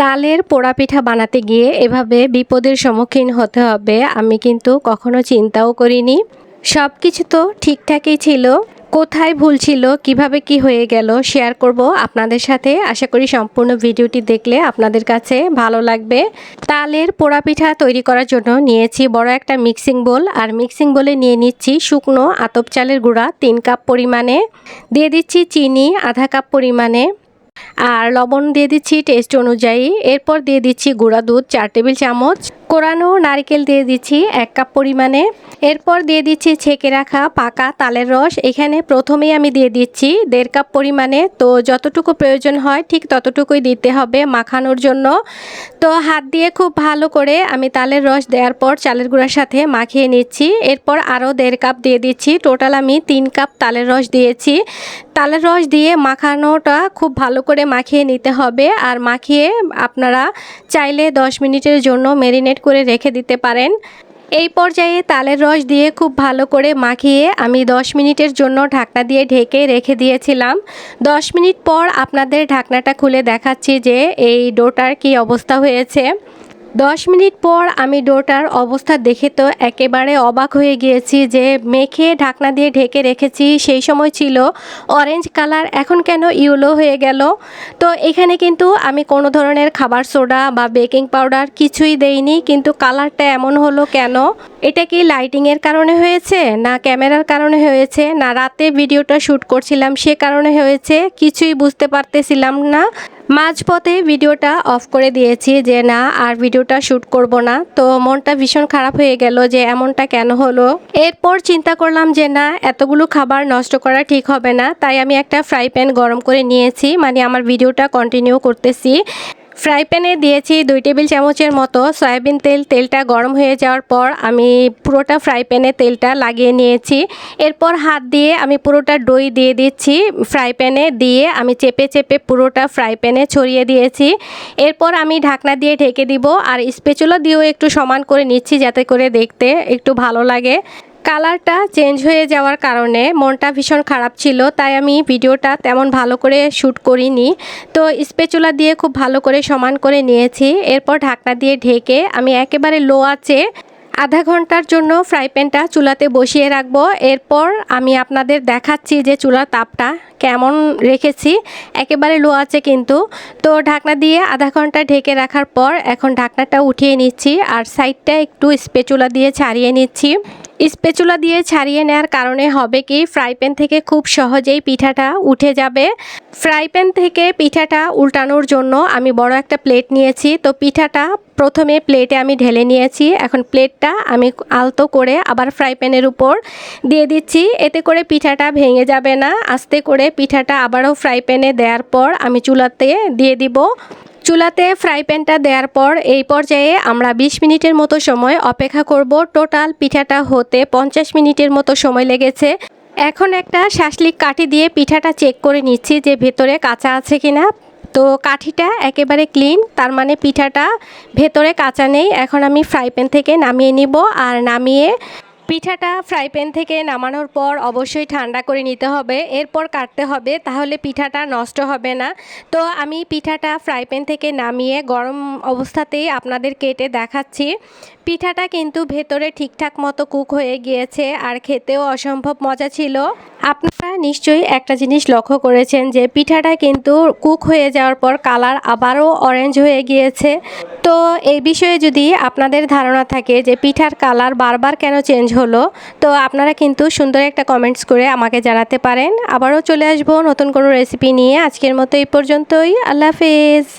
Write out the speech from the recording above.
তালের পোড়া পিঠা বানাতে গিয়ে এভাবে বিপদের সম্মুখীন হতে হবে, আমি কিন্তু কখনো চিন্তাও করিনি। সব কিছু তো ঠিকঠাকই ছিল। কোথায় ভুল ছিল, কীভাবে কি হয়ে গেল শেয়ার করব আপনাদের সাথে। আশা করি সম্পূর্ণ ভিডিওটি দেখলে আপনাদের কাছে ভালো লাগবে। তালের পোড়া পিঠা তৈরি করার জন্য নিয়েছি বড় একটা মিক্সিং বোল আর মিক্সিং বোলে নিয়ে নিচ্ছি শুকনো আতপ চালের গুঁড়া তিন কাপ পরিমাণে। দিয়ে দিচ্ছি চিনি আধা কাপ পরিমাণে। আর লবণ দিয়ে দিচ্ছি টেস্ট অনুযায়ী। এরপর দিয়ে দিচ্ছি গুঁড়া দুধ চার টেবিল চামচ। কোরানো নারকেল দিয়ে দিচ্ছি এক কাপ পরিমাণে। এরপর দিয়ে দিচ্ছি ছেঁকে রাখা পাকা তালের রস। এখানে প্রথমেই আমি দিয়ে দিচ্ছি দেড় কাপ পরিমাণে। তো যতটুকু প্রয়োজন হয় ঠিক ততটুকুই দিতে হবে মাখানোর জন্য। তো হাত দিয়ে খুব ভালো করে আমি তালের রস দেওয়ার পর চালের গুঁড়ার সাথে মাখিয়ে নিচ্ছি। এরপর আরও দেড় কাপ দিয়ে দিচ্ছি। টোটাল আমি তিন কাপ তালের রস দিয়েছি। তালের রস দিয়ে মাখানোটা খুব ভালো করে মাখিয়ে নিতে হবে। আর মাখিয়ে আপনারা চাইলে দশ মিনিটের জন্য ম্যারিনেট করে রেখে দিতে পারেন। এই পর্যায়ে তালের রস দিয়ে খুব ভালো করে মাখিয়ে আমি 10 মিনিটের জন্য ঢাকনা দিয়ে ঢেকে রেখে দিয়েছিলাম। 10 মিনিট পর আপনাদের ঢাকনাটা খুলে দেখাচ্ছি যে এই ডোটার কি অবস্থা হয়েছে। দশ মিনিট পর আমি ডোটার অবস্থা দেখে তো একেবারে অবাক হয়ে গিয়েছি যে মেখে ঢাকনা দিয়ে ঢেকে রেখেছি, সেই সময় ছিল অরেঞ্জ কালার এখন কেন ইউলো হয়ে গেল? তো এখানে কিন্তু আমি কোনো ধরনের খাবার সোডা বা বেকিং পাউডার কিছুই দেইনি, কিন্তু কালারটা এমন হলো কেন? এটা কি লাইটিংয়ের কারণে হয়েছে? না ক্যামেরার কারণে হয়েছে? না রাতে ভিডিওটা শ্যুট করছিলাম সে কারণে হয়েছে? কিছুই বুঝতে পারতেছিলাম না। মাঝপথে ভিডিওটা অফ করে দিয়েছি যে না, আর ভিডিওটা শ্যুট করব না। তো মনটা ভীষণ খারাপ হয়ে গেল যে এমনটা কেন হলো? এরপর চিন্তা করলাম যে না, এতগুলো খাবার নষ্ট করা ঠিক হবে না। তাই আমি একটা ফ্রাই প্যান গরম করে নিয়েছি। মানে আমার ভিডিওটা কন্টিনিউ করতেছি। ফ্রাই প্যানে দিয়েছি দুই টেবিল চামচের মতো সয়াবিন তেল। তেলটা গরম হয়ে যাওয়ার পর আমি পুরোটা ফ্রাই প্যানে তেলটা লাগিয়ে নিয়েছি। এরপর হাত দিয়ে আমি পুরোটা দই দিয়ে দিচ্ছি ফ্রাই প্যানে দিয়ে আমি চেপে চেপে পুরোটা ফ্রাই প্যানে ছড়িয়ে দিয়েছি। এরপর আমি ঢাকনা দিয়ে ঢেকে দিব আর স্পেচুলা দিয়েও একটু সমান করে নিচ্ছি যাতে করে দেখতে একটু ভালো লাগে। কালারটা চেঞ্জ হয়ে যাওয়ার কারণে মনটা ভীষণ খারাপ ছিল, তাই আমি ভিডিওটা তেমন ভালো করে শ্যুট করিনি। তো স্পেচুলা দিয়ে খুব ভালো করে সমান করে নিয়েছি। এরপর ঢাকনা দিয়ে ঢেকে আমি একেবারে লো আছে আধা ঘণ্টার জন্য ফ্রাই প্যানটা চুলাতে বসিয়ে রাখব। এরপর আমি আপনাদের দেখাচ্ছি যে চুলার তাপটা কেমন রেখেছি, একেবারে লো আছে কিন্তু। তো ঢাকনা দিয়ে আধা ঘণ্টা ঢেকে রাখার পর এখন ঢাকনাটা উঠিয়ে নিচ্ছি আর সাইডটা একটু স্পেচুলা দিয়ে ছাড়িয়ে নিচ্ছি। স্পেচুলা দিয়ে ছাড়িয়ে নেওয়ার কারণে হবে কি, ফ্রাই প্যান থেকে খুব সহজেই পিঠাটা উঠে যাবে। ফ্রাই প্যান থেকে পিঠাটা উল্টানোর জন্য আমি বড় একটা প্লেট নিয়েছি। তো পিঠাটা প্রথমে প্লেটে আমি ঢেলে নিয়েছি। এখন প্লেটটা আমি আলতো করে আবার ফ্রাই প্যানের উপর দিয়ে দিচ্ছি। এতে করে পিঠাটা ভেঙে যাবে না। আস্তে করে পিঠাটা আবারও ফ্রাই প্যানে দেওয়ার পর আমি চুলাতে দিয়ে দিব। চুলাতে ফ্রাই প্যানটা দেওয়ার পর এই পর্যায়ে আমরা ২০ মিনিটের মতো সময় অপেক্ষা করব। টোটাল পিঠাটা হতে পঞ্চাশ মিনিটের মতো সময় লেগেছে। এখন একটা শাসলিক কাঠি দিয়ে পিঠাটা চেক করে নিচ্ছি যে ভেতরে কাঁচা আছে কিনা। তো কাঠিটা একেবারে ক্লিন, তার মানে পিঠাটা ভেতরে কাঁচা নেই। এখন আমি ফ্রাই প্যান থেকে নামিয়ে নিব আর নামিয়ে পিঠাটা ফ্রাই প্যান থেকে নামানোর পর অবশ্যই ঠান্ডা করে নিতে হবে। এরপর কাটতে হবে, তাহলে পিঠাটা নষ্ট হবে না। তো আমি পিঠাটা ফ্রাই প্যান থেকে নামিয়ে গরম অবস্থাতেই আপনাদের কেটে দেখাচ্ছি। পিঠাটা কিন্তু ভেতরে ঠিকঠাক মতো কুক হয়ে গিয়েছে, আর খেতেও অসম্ভব মজা ছিল। আপনারা নিশ্চয়ই একটা জিনিস লক্ষ্য করেছেন যে পিঠাটা কিন্তু কুক হয়ে যাওয়ার পর কালার আবারও অরেঞ্জ হয়ে গিয়েছে। তো এই বিষয়ে যদি আপনাদের ধারণা থাকে যে পিঠার কালার বারবার কেন চেঞ্জ হলো, তো আপনারা কিন্তু সুন্দর একটা কমেন্টস করে আমাকে জানাতে পারেন। আবারও চলে আসব নতুন কোনো রেসিপি নিয়ে। আজকের মতো এই পর্যন্তই। আল্লাহ হাফেজ।